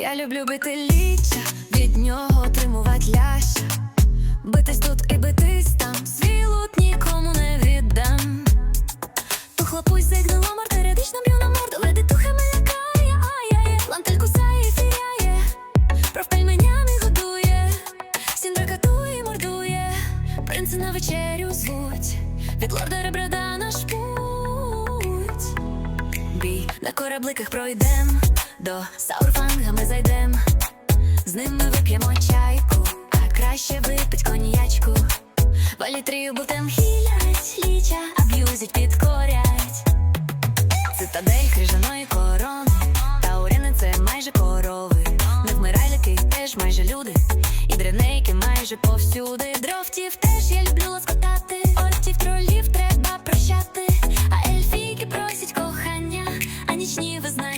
Я люблю бити ліча, від нього отримувати ляща. Битись тут і битись там, свій лут нікому не віддам. Ту хлопусь зігнуло мор, періодично б'ю на морду, веде туха мене лякає, ай-яє, лантель кусає і профпель менями годує, сіндра катує мордує, принца на вечерю звуть, від лорда ребрада наш путь. Бій на корабликах пройдем, до Саурфанга ми зайдем, з ними вип'ємо чайку, а краще випить коньячку. Валітрію бутем хілять, ліча, аб'юзять, підкорять. Цитадель крижаної корони, тауряни це майже корови. Невмирайлики теж майже люди, і дренейки майже повсюди. Дровтів теж я люблю лоскотати. Ортів тролів треба прощати. А ельфійки просять кохання, а нічні визнання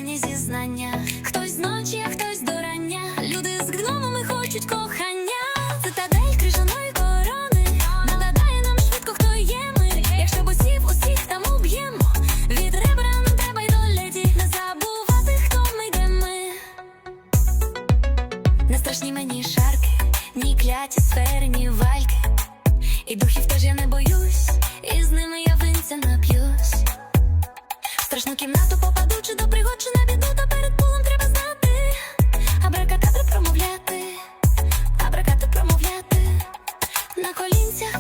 хочуть кохання. Цитадель крижаної корони. Нагадає нам швидко, хто є ми. Якщо босів усіх там уб'ємо. Від ребра нам треба й до леді. Не забувати, хто ми йде ми. Не страшні мені шарки, ні кляті сфери, ні вальки. І духів теж я не боюсь, і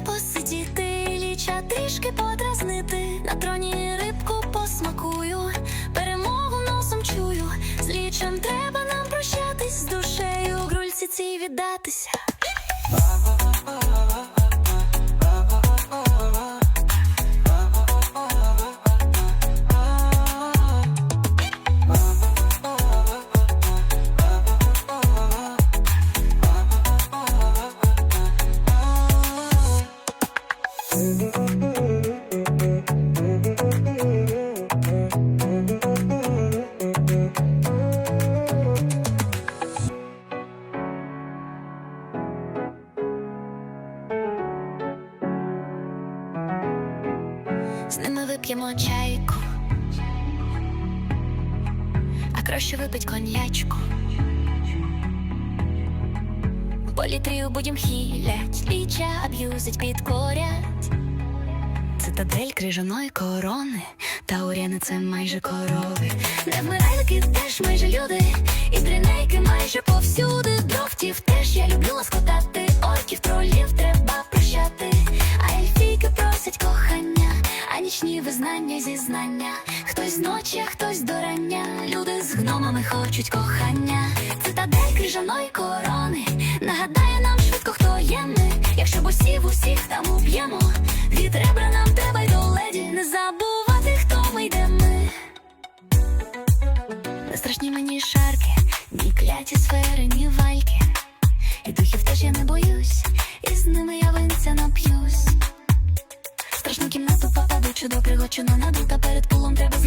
посидіти, ліча трішки подразнити, на троні рибку посмакую, перемогу носом чую, з лічем треба нам прощатись, з душею грульці цій віддатися. З ними вип'ємо чайку, а краще випить коньячку. В політрію будем хілять, ліча аб'юзить, підкорять. Цитадель крижаної корони, тауряни це майже корови. Невмирайлики теж майже люди, і дрінейки майже повсюди. Дровтів теж я люблю лоскотати, орків тролів а визнання, зізнання. Хтось зночі, а хтось до рання. Люди з гномами хочуть кохання. Цитадель крижаної корони, нагадає нам швидко, хто є ми. Якщо босів усіх там уб'ємо, від ребра нам треба й до леді. Не забувати, хто ми йде ми. Не страшні мені шарки, ні кляті сфери, на наду, та перед пулом треба